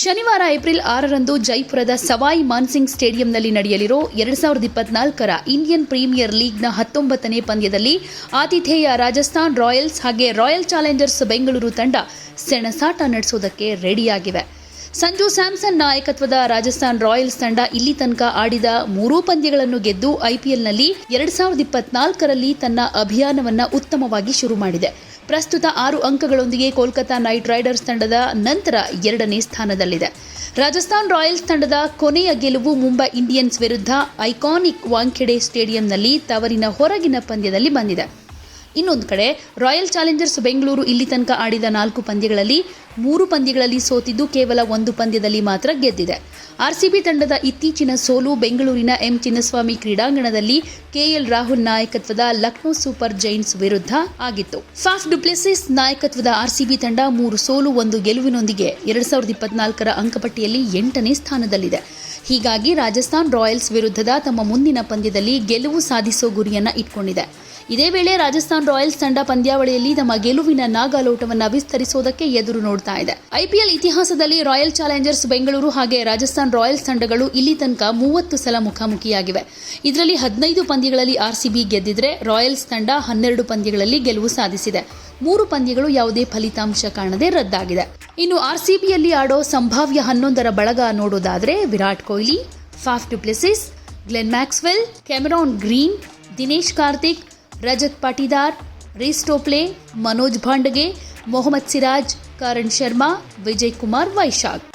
ಶನಿವಾರ ಏಪ್ರಿಲ್ ಆರರಂದು ಜೈಪುರದ ಸವಾಯಿ ಮಾನ್ಸಿಂಗ್ ಸ್ಟೇಡಿಯಂನಲ್ಲಿ ನಡೆಯಲಿರೋ ಎರಡು ಸಾವಿರದ ಇಪ್ಪತ್ನಾಲ್ಕರ ಇಂಡಿಯನ್ ಪ್ರೀಮಿಯರ್ ಲೀಗ್ನ ಹತ್ತೊಂಬತ್ತನೇ ಪಂದ್ಯದಲ್ಲಿ ಆತಿಥೇಯ ರಾಜಸ್ಥಾನ್ ರಾಯಲ್ಸ್ ಹಾಗೆ ರಾಯಲ್ ಚಾಲೆಂಜರ್ಸ್ ಬೆಂಗಳೂರು ತಂಡ ಸೆಣಸಾಟ ನಡೆಸೋದಕ್ಕೆ ರೆಡಿಯಾಗಿವೆ. ಸಂಜು ಸ್ಯಾಮ್ಸನ್ ನಾಯಕತ್ವದ ರಾಜಸ್ಥಾನ್ ರಾಯಲ್ಸ್ ತಂಡ ಇಲ್ಲಿ ತನಕ ಆಡಿದ ಮೂರೂ ಪಂದ್ಯಗಳನ್ನು ಗೆದ್ದು ಐಪಿಎಲ್ನಲ್ಲಿ ಎರಡ್ ಸಾವಿರದ ಇಪ್ಪತ್ನಾಲ್ಕರಲ್ಲಿ ತನ್ನ ಅಭಿಯಾನವನ್ನು ಉತ್ತಮವಾಗಿ ಶುರು ಮಾಡಿದೆ. ಪ್ರಸ್ತುತ ಆರು ಅಂಕಗಳೊಂದಿಗೆ ಕೋಲ್ಕತಾ ನೈಟ್ ರೈಡರ್ಸ್ ತಂಡದ ನಂತರ ಎರಡನೇ ಸ್ಥಾನದಲ್ಲಿದೆ. ರಾಜಸ್ಥಾನ್ ರಾಯಲ್ಸ್ ತಂಡದ ಕೊನೆಯ ಗೆಲುವು ಮುಂಬೈ ಇಂಡಿಯನ್ಸ್ ವಿರುದ್ಧ ಐಕಾನಿಕ್ ವಾಂಖೆಡೆ ಸ್ಟೇಡಿಯಂನಲ್ಲಿ ತವರಿನ ಹೊರಗಿನ ಪಂದ್ಯದಲ್ಲಿ ಬಂದಿದೆ. ಇನ್ನೊಂದು ಕಡೆ, ರಾಯಲ್ ಚಾಲೆಂಜರ್ಸ್ ಬೆಂಗಳೂರು ಇಲ್ಲಿ ತನಕ ಆಡಿದ ನಾಲ್ಕು ಪಂದ್ಯಗಳಲ್ಲಿ ಮೂರು ಪಂದ್ಯಗಳಲ್ಲಿ ಸೋತಿದ್ದು ಕೇವಲ ಒಂದು ಪಂದ್ಯದಲ್ಲಿ ಮಾತ್ರ ಗೆದ್ದಿದೆ. ಆರ್ಸಿಬಿ ತಂಡದ ಇತ್ತೀಚಿನ ಸೋಲು ಬೆಂಗಳೂರಿನ ಎಂ ಚಿನ್ನಸ್ವಾಮಿ ಕ್ರೀಡಾಂಗಣದಲ್ಲಿ ಕೆಎಲ್ ರಾಹುಲ್ ನಾಯಕತ್ವದ ಲಕ್ನೋ ಸೂಪರ್ ಜೈಂಟ್ಸ್ ವಿರುದ್ಧ ಆಗಿತ್ತು. ಫಾಫ್ ಡುಪ್ಲೆಸಿಸ್ ನಾಯಕತ್ವದ ಆರ್ಸಿಬಿ ತಂಡ ಮೂರು ಸೋಲು, ಒಂದು ಗೆಲುವಿನೊಂದಿಗೆ ಎರಡ್ ಸಾವಿರದ ಇಪ್ಪತ್ನಾಲ್ಕರ ಅಂಕಪಟ್ಟಿಯಲ್ಲಿ ಎಂಟನೇ ಸ್ಥಾನದಲ್ಲಿದೆ. ಹೀಗಾಗಿ ರಾಜಸ್ಥಾನ್ ರಾಯಲ್ಸ್ ವಿರುದ್ಧದ ತಮ್ಮ ಮುಂದಿನ ಪಂದ್ಯದಲ್ಲಿ ಗೆಲುವು ಸಾಧಿಸೋ ಗುರಿಯನ್ನ ಇಟ್ಕೊಂಡಿದೆ. ಇದೇ ವೇಳೆ ರಾಜಸ್ಥಾನ್ ರಾಯಲ್ಸ್ ತಂಡ ಪಂದ್ಯಾವಳಿಯಲ್ಲಿ ತಮ್ಮ ಗೆಲುವಿನ ನಾಗಾಲೋಟವನ್ನು ವಿಸ್ತರಿಸುವುದಕ್ಕೆ ಎದುರು ನೋಡ್ತಾ ಇದೆ. ಐಪಿಎಲ್ ಇತಿಹಾಸದಲ್ಲಿ ರಾಯಲ್ ಚಾಲೆಂಜರ್ಸ್ ಬೆಂಗಳೂರು ಹಾಗೆ ರಾಜಸ್ಥಾನ್ ರಾಯಲ್ಸ್ ತಂಡಗಳು ಇಲ್ಲಿ ತನಕ ಮೂವತ್ತು ಸಲ ಮುಖಾಮುಖಿಯಾಗಿವೆ. ಇದರಲ್ಲಿ ಹದಿನೈದು ಪಂದ್ಯಗಳಲ್ಲಿ ಆರ್ಸಿಬಿ ಗೆದ್ದಿದ್ರೆ ರಾಯಲ್ಸ್ ತಂಡ ಹನ್ನೆರಡು ಪಂದ್ಯಗಳಲ್ಲಿ ಗೆಲುವು ಸಾಧಿಸಿದೆ. ಮೂರು ಪಂದ್ಯಗಳು ಯಾವುದೇ ಫಲಿತಾಂಶ ಕಾಣದೆ ರದ್ದಾಗಿದೆ. ಇನ್ನು ಆರ್ಸಿಬಿಯಲ್ಲಿ ಆಡೋ ಸಂಭಾವ್ಯ ಹನ್ನೊಂದರ ಬಳಗ ನೋಡೋದಾದರೆ Virat Kohli, Faf du Plessis Glenn Maxwell, Cameron Green, Dinesh Karthik Rajat Patidar Reece Topley Manoj भांडगे Mohammad Siraj करण शर्मा विजय कुमार वैशाख।